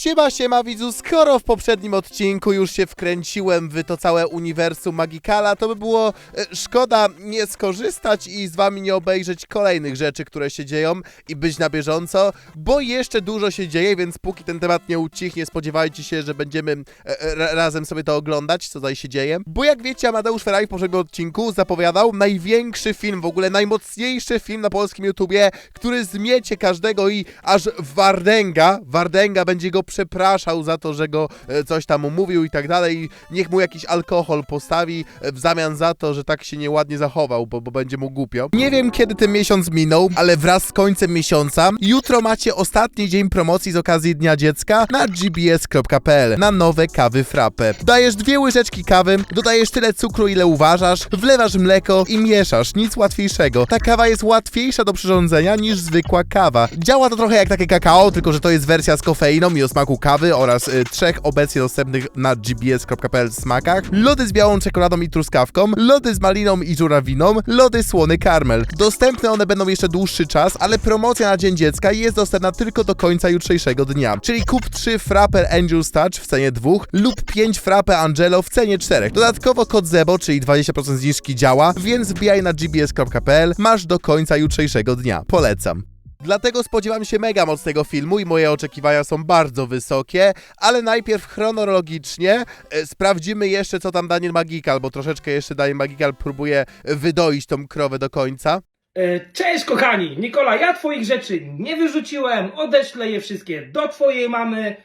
Siema, siema widzu, skoro w poprzednim odcinku już się wkręciłem w to całe uniwersum Magikala, to by było e, szkoda nie skorzystać i z wami nie obejrzeć kolejnych rzeczy, które się dzieją i być na bieżąco, bo jeszcze dużo się dzieje, więc póki ten temat nie ucichnie, spodziewajcie się, że będziemy e, e, ra- razem sobie to oglądać, co tutaj się dzieje. Bo jak wiecie, Amadeusz Ferrari w poprzednim odcinku zapowiadał największy film, w ogóle najmocniejszy film na polskim YouTubie, który zmiecie każdego i aż Wardęga, Wardęga będzie go przepraszał za to, że go e, coś tam umówił i tak dalej. Niech mu jakiś alkohol postawi w zamian za to, że tak się nieładnie zachował, bo, bo będzie mu głupio. Nie wiem, kiedy ten miesiąc minął, ale wraz z końcem miesiąca jutro macie ostatni dzień promocji z okazji Dnia Dziecka na gbs.pl na nowe kawy frappe. Dajesz dwie łyżeczki kawy, dodajesz tyle cukru, ile uważasz, wlewasz mleko i mieszasz. Nic łatwiejszego. Ta kawa jest łatwiejsza do przyrządzenia niż zwykła kawa. Działa to trochę jak takie kakao, tylko że to jest wersja z kofeiną i o smaku kawy oraz y, trzech obecnie dostępnych na gbs.pl smakach. Lody z białą czekoladą i truskawką, lody z maliną i żurawiną, lody słony karmel. Dostępne one będą jeszcze dłuższy czas, ale promocja na Dzień Dziecka jest dostępna tylko do końca jutrzejszego dnia. Czyli kup 3 Frapper Angel's Touch w cenie 2 lub 5 Frappe Angelo w cenie 4. Dodatkowo kod ZEBO, czyli 20% zniżki działa, więc wbijaj na gbs.pl, masz do końca jutrzejszego dnia. Polecam. Dlatego spodziewam się mega mocnego filmu i moje oczekiwania są bardzo wysokie, ale najpierw chronologicznie e, sprawdzimy jeszcze co tam Daniel Magikal, bo troszeczkę jeszcze Daniel Magikal próbuje wydoić tą krowę do końca. E, Cześć kochani! Nikola, ja twoich rzeczy nie wyrzuciłem, odeślę je wszystkie do twojej mamy.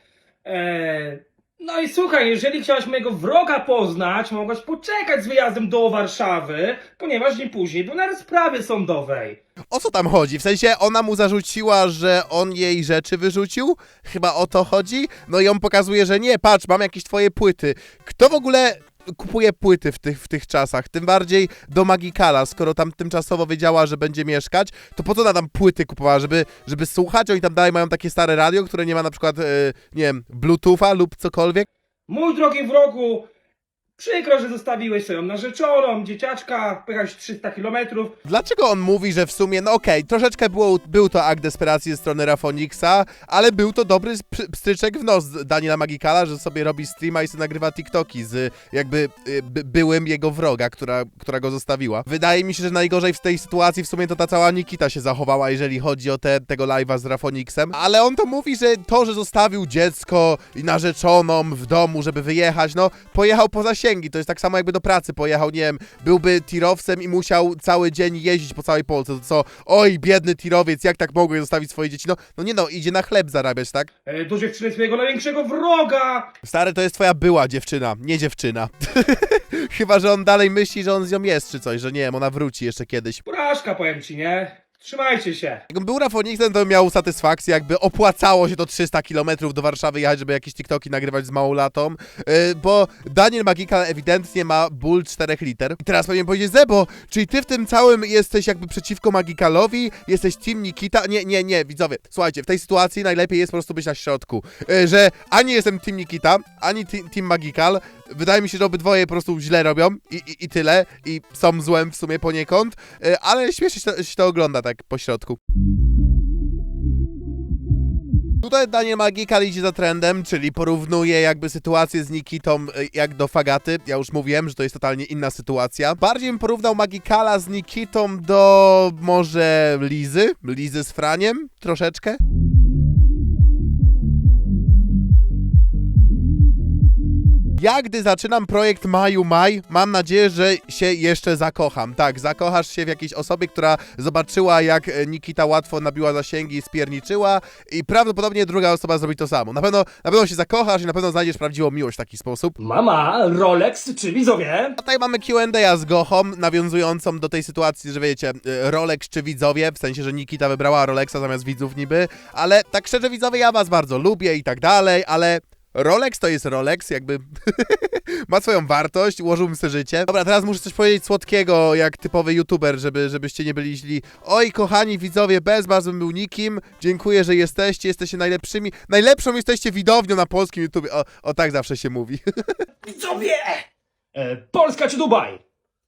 E, no i słuchaj, jeżeli chciałaś mojego wroga poznać, mogłaś poczekać z wyjazdem do Warszawy, ponieważ dzień później był na rozprawie sądowej. O co tam chodzi? W sensie ona mu zarzuciła, że on jej rzeczy wyrzucił? Chyba o to chodzi? No i on pokazuje, że nie, patrz, mam jakieś twoje płyty. Kto w ogóle kupuje płyty w tych, w tych czasach? Tym bardziej do Magikala, skoro tam tymczasowo wiedziała, że będzie mieszkać, to po co ona tam płyty kupowała? Żeby, żeby słuchać? Oni tam dalej mają takie stare radio, które nie ma na przykład, e, nie wiem, bluetootha lub cokolwiek? Mój drogi wrogu, przykro, że zostawiłeś swoją narzeczoną, dzieciaczka, pojechałeś 300 kilometrów. Dlaczego on mówi, że w sumie, no okej, troszeczkę było, był to akt desperacji ze strony Rafoniksa, ale był to dobry pstryczek w nos Daniela Magikala, że sobie robi streama i sobie nagrywa TikToki z jakby y, by, byłym jego wroga, która, która go zostawiła. Wydaje mi się, że najgorzej w tej sytuacji w sumie to ta cała Nikita się zachowała, jeżeli chodzi o te, tego live'a z Rafoniksem, ale on to mówi, że to, że zostawił dziecko i narzeczoną w domu, żeby wyjechać, no pojechał po zasięgi, to jest tak samo jakby do pracy pojechał, nie wiem, byłby tirowcem i musiał cały dzień jeździć po całej Polsce, to co, oj, biedny tirowiec, jak tak mogłeś zostawić swoje dzieci? No, no nie no, idzie na chleb zarabiać, tak? E, do dziewczyny swojego największego wroga. Stary, to jest twoja była dziewczyna, nie dziewczyna. Chyba, że on dalej myśli, że on z nią jest, czy coś, że nie wiem, ona wróci jeszcze kiedyś. Porażka, powiem ci, nie? Trzymajcie się. Jakbym był Rafoniksem, to miał satysfakcję, jakby opłacało się to 300 km do Warszawy jechać, żeby jakieś TikToki nagrywać z małolatą, yy, bo Daniel Magikal ewidentnie ma ból 4 liter. I teraz powinien powiedzieć, Zebo, czyli ty w tym całym jesteś jakby przeciwko Magikalowi, jesteś Team Nikita? Nie, nie, nie, widzowie, słuchajcie, w tej sytuacji najlepiej jest po prostu być na środku, yy, że ani jestem Team Nikita, ani Team Magikal, wydaje mi się, że obydwoje po prostu źle robią i, i, i tyle, i są złem w sumie poniekąd, yy, ale śmiesznie się to, się to ogląda tak po środku. Tutaj Daniel Magikal idzie za trendem, czyli porównuje jakby sytuację z Nikitą y, jak do Fagaty. Ja już mówiłem, że to jest totalnie inna sytuacja. Bardziej bym porównał Magikala z Nikitą do może Lizy, Lizy z Franiem troszeczkę. Ja, gdy zaczynam projekt Maju Maj, mam nadzieję, że się jeszcze zakocham. Tak, zakochasz się w jakiejś osobie, która zobaczyła, jak e, Nikita łatwo nabiła zasięgi i spierniczyła i prawdopodobnie druga osoba zrobi to samo. Na pewno, na pewno się zakochasz i na pewno znajdziesz prawdziwą miłość w taki sposób. Mama, Rolex czy widzowie? Tutaj mamy Q&A z Gochą, nawiązującą do tej sytuacji, że wiecie, e, Rolex czy widzowie, w sensie, że Nikita wybrała Rolexa zamiast widzów niby, ale tak szczerze widzowie, ja was bardzo lubię i tak dalej, ale Rolex to jest Rolex, jakby ma swoją wartość, ułożyłbym sobie życie. Dobra, teraz muszę coś powiedzieć słodkiego, jak typowy youtuber, żeby, żebyście nie byli źli. Oj, kochani widzowie, bez was bym był nikim. Dziękuję, że jesteście, jesteście najlepszymi. Najlepszą jesteście widownią na polskim YouTubie. O, o tak zawsze się mówi. Widzowie! E, Polska czy Dubaj?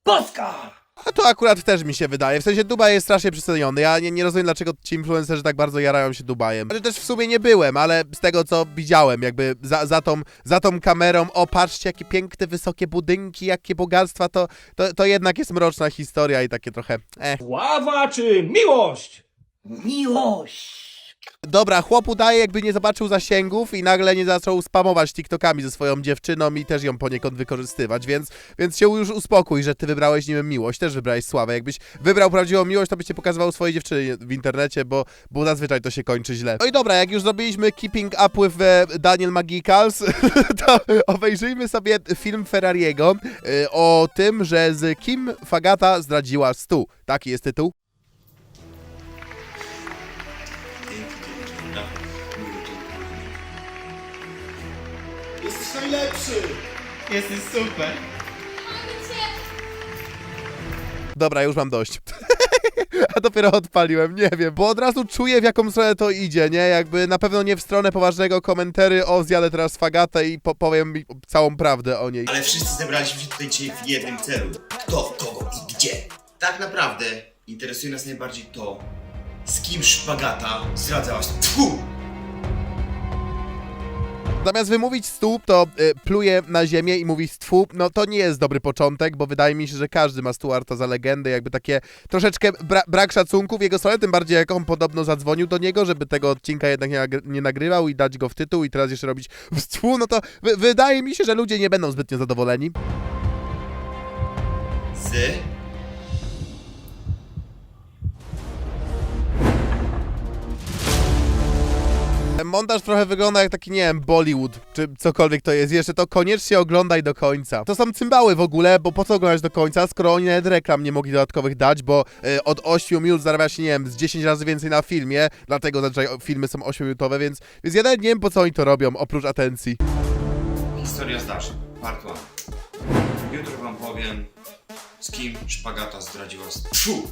Polska! A to akurat też mi się wydaje. W sensie Dubaj jest strasznie przeceniony. Ja nie, nie rozumiem, dlaczego ci influencerzy tak bardzo jarają się Dubajem. Ale też w sumie nie byłem, ale z tego co widziałem, jakby za, za, tą, za tą kamerą, o patrzcie, jakie piękne, wysokie budynki, jakie bogactwa, to, to, to jednak jest mroczna historia i takie trochę. Eh. Sława czy miłość? Miłość. Dobra, chłop udaje, jakby nie zobaczył zasięgów i nagle nie zaczął spamować TikTokami ze swoją dziewczyną i też ją poniekąd wykorzystywać, więc, więc się już uspokój, że ty wybrałeś nim miłość, też wybrałeś sławę. Jakbyś wybrał prawdziwą miłość, to byś cię pokazywał swojej dziewczyny w internecie, bo, bo zazwyczaj to się kończy źle. No i dobra, jak już zrobiliśmy Keeping Up with e, Daniel Magicals, to obejrzyjmy sobie film Ferrariego e, o tym, że z kim Fagata zdradziła stu. Taki jest tytuł. Jesteś najlepszy! Jesteś super! Dobra, już mam dość. A dopiero odpaliłem, nie wiem, bo od razu czuję w jaką stronę to idzie, nie? Jakby na pewno nie w stronę poważnego komentary o zjadę teraz fagatę i po powiem mi całą prawdę o niej. Ale wszyscy zebraliśmy się tutaj dzisiaj w jednym celu. Kto, kogo i gdzie. Tak naprawdę interesuje nas najbardziej to, z kim szpagata zdradzałaś. Tfu! Zamiast wymówić stóp, to y, pluje na ziemię i mówi stwu. No to nie jest dobry początek, bo wydaje mi się, że każdy ma Stuarta za legendę, jakby takie troszeczkę bra brak szacunku w jego stronę, tym bardziej jak on podobno zadzwonił do niego, żeby tego odcinka jednak nie, nagry- nie nagrywał i dać go w tytuł i teraz jeszcze robić stwu, no to wy wydaje mi się, że ludzie nie będą zbytnio zadowoleni. Z... Montaż trochę wygląda jak taki, nie wiem, Bollywood, czy cokolwiek to jest. Jeszcze to koniecznie oglądaj do końca. To są cymbały w ogóle, bo po co oglądać do końca, skoro oni nawet reklam nie mogli dodatkowych dać, bo y, od 8 minut zarabia się, nie wiem, z 10 razy więcej na filmie, dlatego zazwyczaj filmy są 8-minutowe, więc, więc ja nawet nie wiem, po co oni to robią, oprócz atencji. Historia zdarzeń. Part one. Jutro wam powiem, z kim szpagata zdradziła z... Tfu!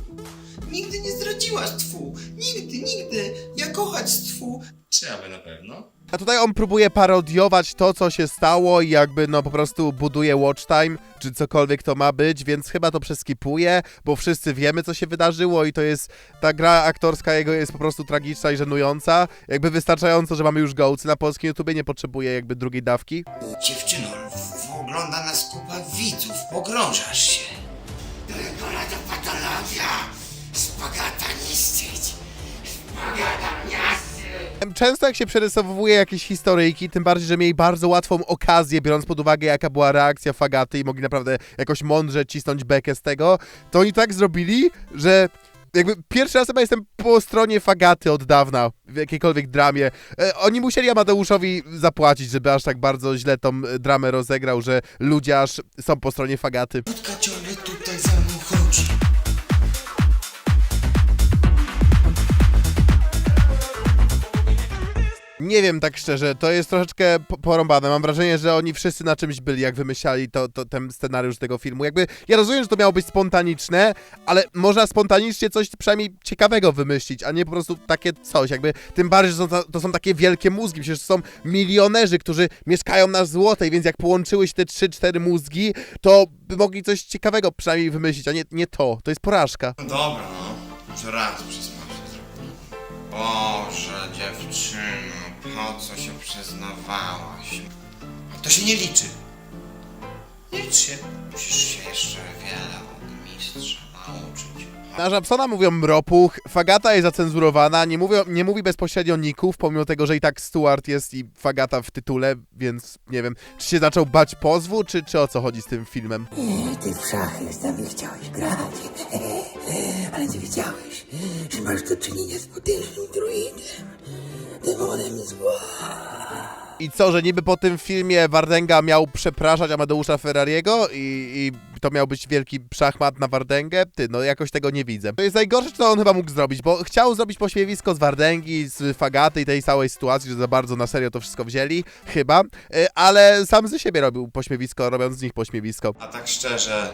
Nigdy nie zdradziłaś, tfu! Nigdy, nigdy! Ja kochać tfu! Czy aby na pewno? A tutaj on próbuje parodiować to, co się stało i jakby no po prostu buduje watch time, czy cokolwiek to ma być, więc chyba to przeskipuje, bo wszyscy wiemy, co się wydarzyło i to jest, ta gra aktorska jego jest po prostu tragiczna i żenująca. Jakby wystarczająco, że mamy już gołcy na polskim YouTubie, nie potrzebuje jakby drugiej dawki. Dziewczyno, ogląda nas kupa widzów, pogrążasz się. Regola to patologia! Spagata niszczyć! Spagata miasty! Często jak się przerysowuje jakieś historyjki, tym bardziej, że mieli bardzo łatwą okazję, biorąc pod uwagę jaka była reakcja Fagaty i mogli naprawdę jakoś mądrze cisnąć bekę z tego, to oni tak zrobili, że jakby pierwszy raz chyba jestem po stronie Fagaty od dawna w jakiejkolwiek dramie. E, oni musieli Amadeuszowi zapłacić, żeby aż tak bardzo źle tą dramę rozegrał, że ludzie aż są po stronie Fagaty. Ciągle tutaj Nie wiem tak szczerze, to jest troszeczkę po- porąbane. Mam wrażenie, że oni wszyscy na czymś byli, jak wymyślali to, to, ten scenariusz tego filmu. Jakby ja rozumiem, że to miało być spontaniczne, ale można spontanicznie coś przynajmniej ciekawego wymyślić, a nie po prostu takie coś. Jakby tym bardziej, że to, to są takie wielkie mózgi. Przecież są milionerzy, którzy mieszkają na złotej, więc jak połączyły się te 3-4 mózgi, to by mogli coś ciekawego przynajmniej wymyślić, a nie, nie to. To jest porażka. No dobra, no. Może raz przez. Boże, dziewczyno, po co się przyznawałaś? To się nie liczy. Nie liczy się. Musisz się jeszcze wiele od mistrza nauczyć. Na Żabsona mówią mropuch, Fagata jest zacenzurowana, nie, mówią, nie mówi bezpośrednio ników, pomimo tego, że i tak Stuart jest i Fagata w tytule, więc nie wiem, czy się zaczął bać pozwu, czy, czy o co chodzi z tym filmem. Ty w szachy z chciałeś grać, ale nie wiedziałeś, że masz do czynienia z potężnym druidem, demonem zła. I co, że niby po tym filmie Wardenga miał przepraszać Amadeusza Ferrariego i, i to miał być wielki szachmat na Wardęgę? Ty, no jakoś tego nie widzę. To jest najgorsze, co on chyba mógł zrobić, bo chciał zrobić pośmiewisko z Wardęgi, z Fagaty i tej całej sytuacji, że za bardzo na serio to wszystko wzięli, chyba, y, ale sam ze siebie robił pośmiewisko, robiąc z nich pośmiewisko. A tak szczerze,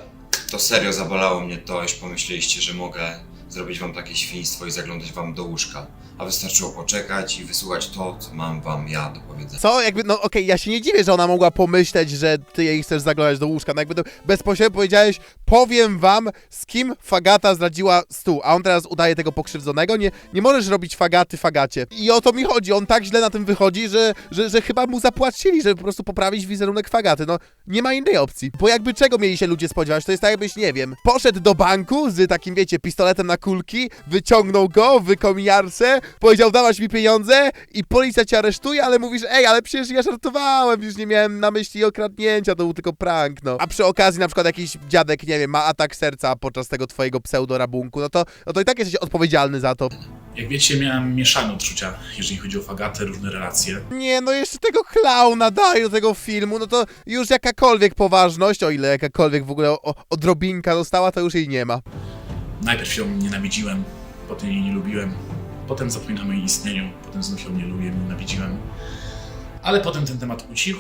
to serio zabolało mnie to, iż pomyśleliście, że mogę zrobić wam takie świństwo i zaglądać wam do łóżka. A wystarczyło poczekać i wysłuchać to, co mam wam ja do powiedzenia. Co? Jakby, no okej, ja się nie dziwię, że ona mogła pomyśleć, że ty jej chcesz zaglądać do łóżka. No jakby to bezpośrednio powiedziałeś, powiem wam, z kim Fagata zdradziła stół, a on teraz udaje tego pokrzywdzonego. Nie, nie możesz robić Fagaty Fagacie. I o to mi chodzi, on tak źle na tym wychodzi, że, że, że chyba mu zapłacili, żeby po prostu poprawić wizerunek Fagaty. No, nie ma innej opcji. Bo jakby czego mieli się ludzie spodziewać? To jest tak jakbyś, nie wiem, poszedł do banku z takim, wiecie, pistoletem na kulki, wyciągnął go w kominiarce, powiedział dawać mi pieniądze i policja cię aresztuje, ale mówisz, ej, ale przecież ja żartowałem, już nie miałem na myśli okradnięcia, to był tylko prank, no. A przy okazji na przykład jakiś dziadek, nie wiem, ma atak serca podczas tego twojego pseudo-rabunku, no to, no to i tak jesteś odpowiedzialny za to. Jak wiecie, miałem mieszane odczucia, jeżeli chodzi o Fagatę, różne relacje. Nie, no jeszcze tego klauna daj do tego filmu, no to już jakakolwiek poważność, o ile jakakolwiek w ogóle o, odrobinka została, to już jej nie ma. Najpierw ją nienawidziłem, potem jej nie lubiłem, potem zapominam o jej istnieniu, potem znów ją nie lubię, nienawidziłem. Ale potem ten temat ucichł,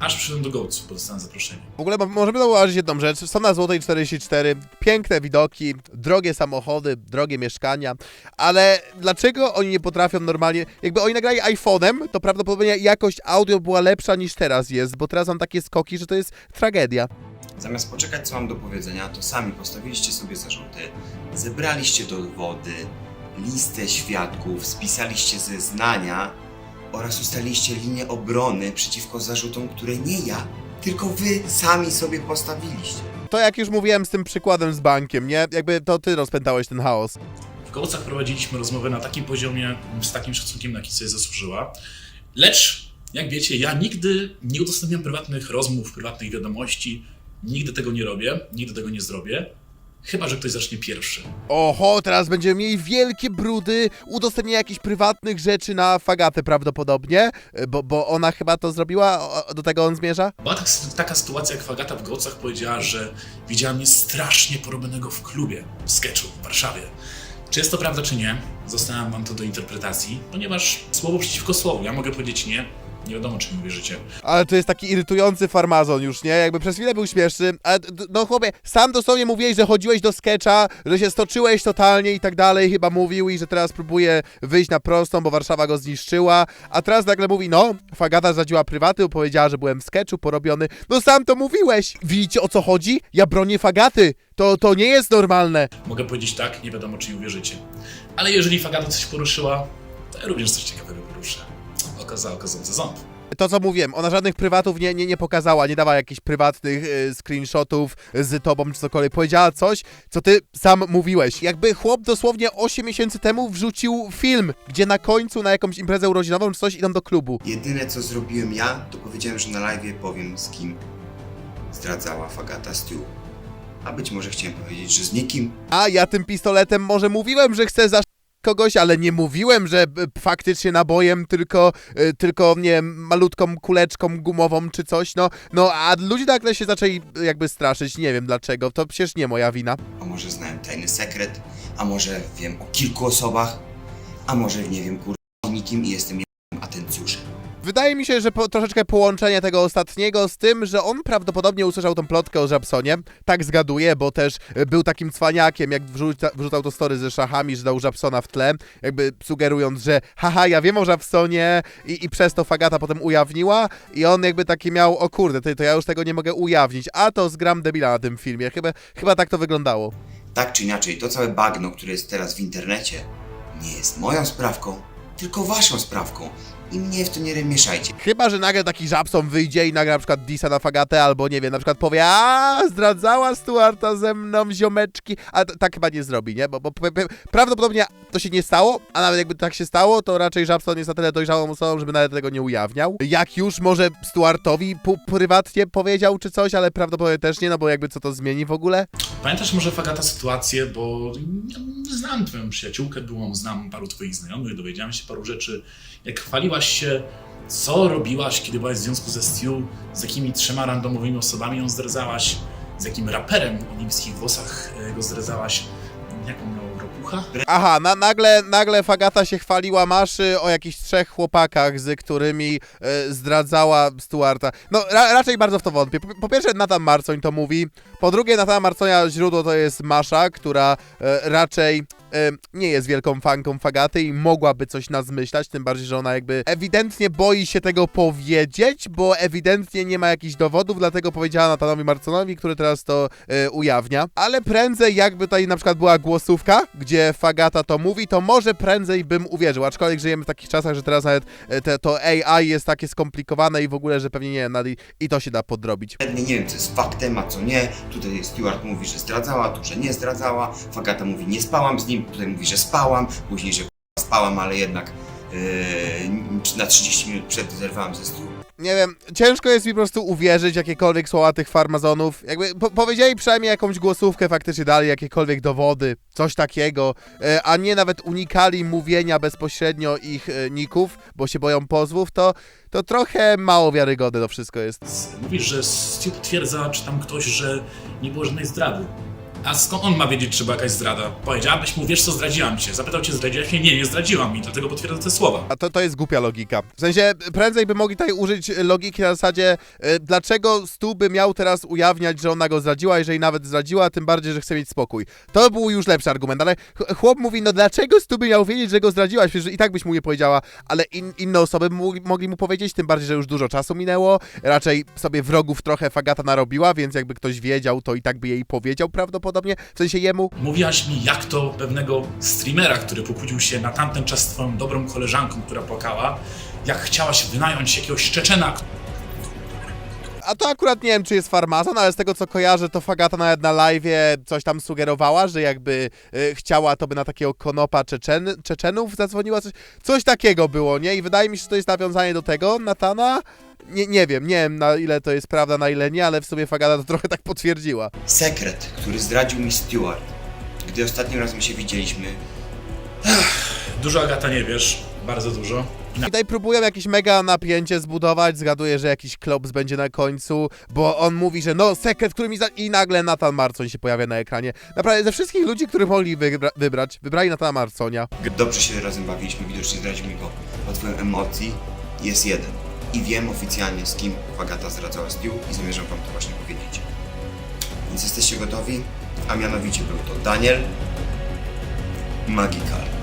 aż przyszedłem do Gołcu, bo dostałem zaproszenie. W ogóle mo- możemy zauważyć jedną rzecz. Są na Złotej 44 piękne widoki, drogie samochody, drogie mieszkania, ale dlaczego oni nie potrafią normalnie... Jakby oni nagrali iPhone'em, to prawdopodobnie jakość audio była lepsza niż teraz jest, bo teraz mam takie skoki, że to jest tragedia. Zamiast poczekać, co mam do powiedzenia, to sami postawiliście sobie zarzuty, zebraliście dowody, listę świadków, spisaliście zeznania oraz ustaliliście linię obrony przeciwko zarzutom, które nie ja, tylko wy sami sobie postawiliście. To jak już mówiłem z tym przykładem z bankiem, nie? Jakby to ty rozpętałeś ten chaos. W Gołcach prowadziliśmy rozmowę na takim poziomie, z takim szacunkiem, na jaki sobie zasłużyła. Lecz, jak wiecie, ja nigdy nie udostępniam prywatnych rozmów, prywatnych wiadomości. Nigdy tego nie robię, nigdy tego nie zrobię. Chyba, że ktoś zacznie pierwszy. Oho, teraz będziemy mieli wielkie brudy, udostępnienie jakichś prywatnych rzeczy na Fagatę prawdopodobnie, bo, bo ona chyba to zrobiła, o- do tego on zmierza? Była tak, taka sytuacja, jak Fagata w Gołcach powiedziała, że widziała mnie strasznie porobionego w klubie, w sketchu w Warszawie. Czy jest to prawda, czy nie? Zostawiam wam to do interpretacji, ponieważ słowo przeciwko słowu. Ja mogę powiedzieć nie, nie wiadomo, czy mi uwierzycie. Ale to jest taki irytujący farmazon już, nie? Jakby przez chwilę był śmieszny, ale d- no chłopie, sam dosłownie mówiłeś, że chodziłeś do sketcha, że się stoczyłeś totalnie i tak dalej, chyba mówił i że teraz próbuje wyjść na prostą, bo Warszawa go zniszczyła, a teraz nagle mówi, no, Fagata zdradziła prywaty, powiedziała, że byłem w sketchu porobiony, no sam to mówiłeś! Widzicie o co chodzi? Ja bronię Fagaty! To, to nie jest normalne! Mogę powiedzieć tak, nie wiadomo, czy mi uwierzycie. Ale jeżeli Fagata coś poruszyła, to ja również coś ciekawego poruszę. To co mówiłem, ona żadnych prywatów nie, nie, nie pokazała, nie dała jakichś prywatnych y, screenshotów z tobą czy cokolwiek. Powiedziała coś, co ty sam mówiłeś. Jakby chłop dosłownie 8 miesięcy temu wrzucił film, gdzie na końcu na jakąś imprezę urodzinową czy coś idą do klubu. Jedyne co zrobiłem ja, to powiedziałem, że na live powiem z kim zdradzała Fagata Stew. A być może chciałem powiedzieć, że z nikim. A ja tym pistoletem może mówiłem, że chcę za kogoś, ale nie mówiłem, że faktycznie nabojem, tylko, y, tylko nie wiem, malutką kuleczką gumową czy coś, no, no, a ludzie nagle się zaczęli y, jakby straszyć, nie wiem dlaczego, to przecież nie moja wina. A może znałem tajny sekret, a może wiem o kilku osobach, a może nie wiem kur... nikim i jestem. Wydaje mi się, że po, troszeczkę połączenie tego ostatniego z tym, że on prawdopodobnie usłyszał tą plotkę o Żabsonie. Tak zgaduję, bo też e, był takim cwaniakiem, jak wrzuca, wrzucał to story ze szachami, że dał Żabsona w tle, jakby sugerując, że haha, ja wiem o Żabsonie i, i przez to Fagata potem ujawniła i on jakby taki miał, o kurde, to, to ja już tego nie mogę ujawnić, a to zgram debila na tym filmie. Chyba, chyba tak to wyglądało. Tak czy inaczej, to całe bagno, które jest teraz w internecie, nie jest moją sprawką, tylko waszą sprawką. I mnie w to nie mieszajcie. Chyba, że nagle taki Żabson wyjdzie i nagle na przykład Disa na Fagatę, albo nie wiem, na przykład powie, a zdradzała Stuarta ze mną, ziomeczki, a tak chyba nie zrobi, nie? Bo, bo prawdopodobnie to się nie stało, a nawet jakby tak się stało, to raczej Żabson jest na tyle dojrzałą osobą, żeby nawet tego nie ujawniał. Jak już może Stuartowi prywatnie powiedział czy coś, ale prawdopodobnie też nie, no bo jakby co to zmieni w ogóle? Pamiętasz może Fagata sytuację, bo ja znam twoją przyjaciółkę, byłą, znam paru twoich znajomych, dowiedziałem się paru rzeczy. Jak chwaliłaś się, co robiłaś, kiedy byłaś w związku ze Stu, z jakimi trzema randomowymi osobami ją zdradzałaś, z jakim raperem o niebieskich włosach e, go zdradzałaś, jaką miał ropucha? Aha, na, nagle, nagle Fagata się chwaliła Maszy o jakichś trzech chłopakach, z którymi e, zdradzała Stuarta. No, ra, raczej bardzo w to wątpię. Po, po pierwsze, Nathan Marcoń to mówi. Po drugie, Natana Marconia źródło to jest Masza, która e, raczej nie jest wielką fanką Fagaty i mogłaby coś nazmyślać, tym bardziej, że ona jakby ewidentnie boi się tego powiedzieć, bo ewidentnie nie ma jakichś dowodów, dlatego powiedziała Natanowi Marconowi, który teraz to e, ujawnia. Ale prędzej jakby tutaj na przykład była głosówka, gdzie Fagata to mówi, to może prędzej bym uwierzył, aczkolwiek żyjemy w takich czasach, że teraz nawet e, te, to AI jest takie skomplikowane i w ogóle, że pewnie nie wiem, i, to się da podrobić. Pewnie nie wiem, co jest faktem, a co nie. Tutaj Stewart mówi, że zdradzała, tu, że nie zdradzała. Fagata mówi, nie spałam z nim, tutaj mówi, że spałam. Później, że spałam, ale jednak yy, na 30 minut przed zerwałam ze Stu. nie wiem, ciężko jest mi po prostu uwierzyć jakiekolwiek słowa tych farmazonów. Jakby po powiedzieli przynajmniej jakąś głosówkę, faktycznie dali jakiekolwiek dowody, coś takiego, e, a nie nawet unikali mówienia bezpośrednio ich e, ników, bo się boją pozwów, to, to trochę mało wiarygodne to wszystko jest. Mówisz, że Stu potwierdza, czy tam ktoś, że nie było żadnej zdrady. A skąd on ma wiedzieć, czy była jakaś zdrada? Powiedziałabyś mu, wiesz co, zdradziłam cię. Zapytał cię, zdradziłaś mnie? Nie, nie zdradziłam mi, dlatego potwierdza te słowa. A to, to jest głupia logika. W sensie, prędzej by mogli tutaj użyć logiki na zasadzie, e, dlaczego Stu by miał teraz ujawniać, że ona go zdradziła, jeżeli nawet zdradziła, tym bardziej, że chce mieć spokój. To był już lepszy argument, ale ch- chłop mówi, no dlaczego Stu by miał wiedzieć, że go zdradziłaś? Przecież i tak byś mu nie powiedziała, ale in, inne osoby mogli, mogli mu powiedzieć, tym bardziej, że już dużo czasu minęło, raczej sobie wrogów trochę Fagata narobiła, więc jakby ktoś wiedział, to i tak by jej powiedział prawdopodobnie, w sensie jemu. Mówiłaś mi, jak to pewnego streamera, który pokłócił się na tamten czas z twoją dobrą koleżanką, która płakała, jak chciałaś wynająć jakiegoś Czeczena, A to akurat nie wiem, czy jest farmazon, ale z tego co kojarzę, to Fagata nawet na live'ie coś tam sugerowała, że jakby y, chciała, to by na takiego konopa Czeczen, Czeczenów zadzwoniła, coś, coś takiego było, nie? I wydaje mi się, że to jest nawiązanie do tego, Natana. Nie, nie wiem, nie wiem na ile to jest prawda, na ile nie, ale w sumie Fagata to trochę tak potwierdziła. Sekret, który zdradził mi Stewart, gdy ostatnim razem się widzieliśmy. Dużo Agata nie wiesz, bardzo dużo. Na tutaj próbują jakieś mega napięcie zbudować, zgaduję, że jakiś klops będzie na końcu, bo on mówi, że no, sekret, który mi za... I nagle Nathan Marcoń się pojawia na ekranie. Naprawdę, ze wszystkich ludzi, których mogli wybra- wybrać, wybrali Natana Marconia. Dobrze się razem bawiliśmy, widocznie zdradził mi go łatwą emocji. Jest jeden. I wiem oficjalnie, z kim Fagata zdradzała Stu i zamierzam wam to właśnie powiedzieć. Więc jesteście gotowi? A mianowicie był to Daniel Magical.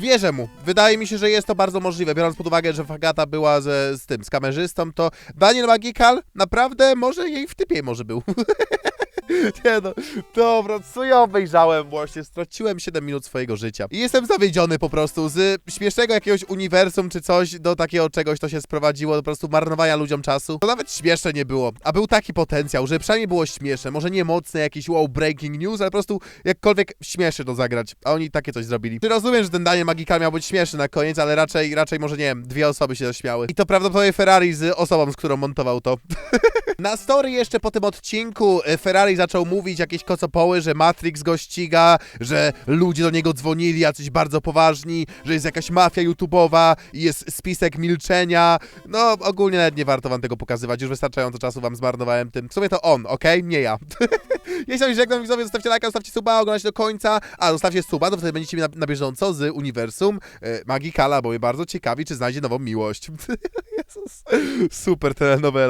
Wierzę mu. Wydaje mi się, że jest to bardzo możliwe. Biorąc pod uwagę, że Fagata była ze, z tym, z kamerzystą, to Daniel Magical naprawdę może jej w typie może był. Nie no, dobra, co ja obejrzałem właśnie? Straciłem 7 minut swojego życia. I jestem zawiedziony po prostu z śmiesznego jakiegoś uniwersum czy coś do takiego czegoś to się sprowadziło, do po prostu marnowania ludziom czasu. To nawet śmieszne nie było. A był taki potencjał, że przynajmniej było śmieszne. Może nie mocne, jakieś wow breaking news, ale po prostu jakkolwiek śmieszy to zagrać. A oni takie coś zrobili. Czy rozumiem, że ten Daniel Magical miał być śmieszny na koniec, ale raczej, raczej może nie wiem, dwie osoby się zaśmiały. I to prawdopodobnie Ferrari z osobą, z którą montował to. Na story jeszcze po tym odcinku e, Ferrari zaczął mówić jakieś kocopoły, że Matrix go ściga, że ludzie do niego dzwonili, jacyś bardzo poważni, że jest jakaś mafia YouTube'owa i jest spisek milczenia. No, ogólnie nawet nie warto wam tego pokazywać, już wystarczająco czasu wam zmarnowałem tym. W sumie to on, okej? Nie ja. Jeśli się żegnam widzowie, zostawcie lajka, zostawcie suba, oglądajcie do końca, a zostawcie suba, to wtedy będziecie na, na bieżąco z uniwersum e, Magikala, bo mnie bardzo ciekawi, czy znajdzie nową miłość. Jezus, super telenowela.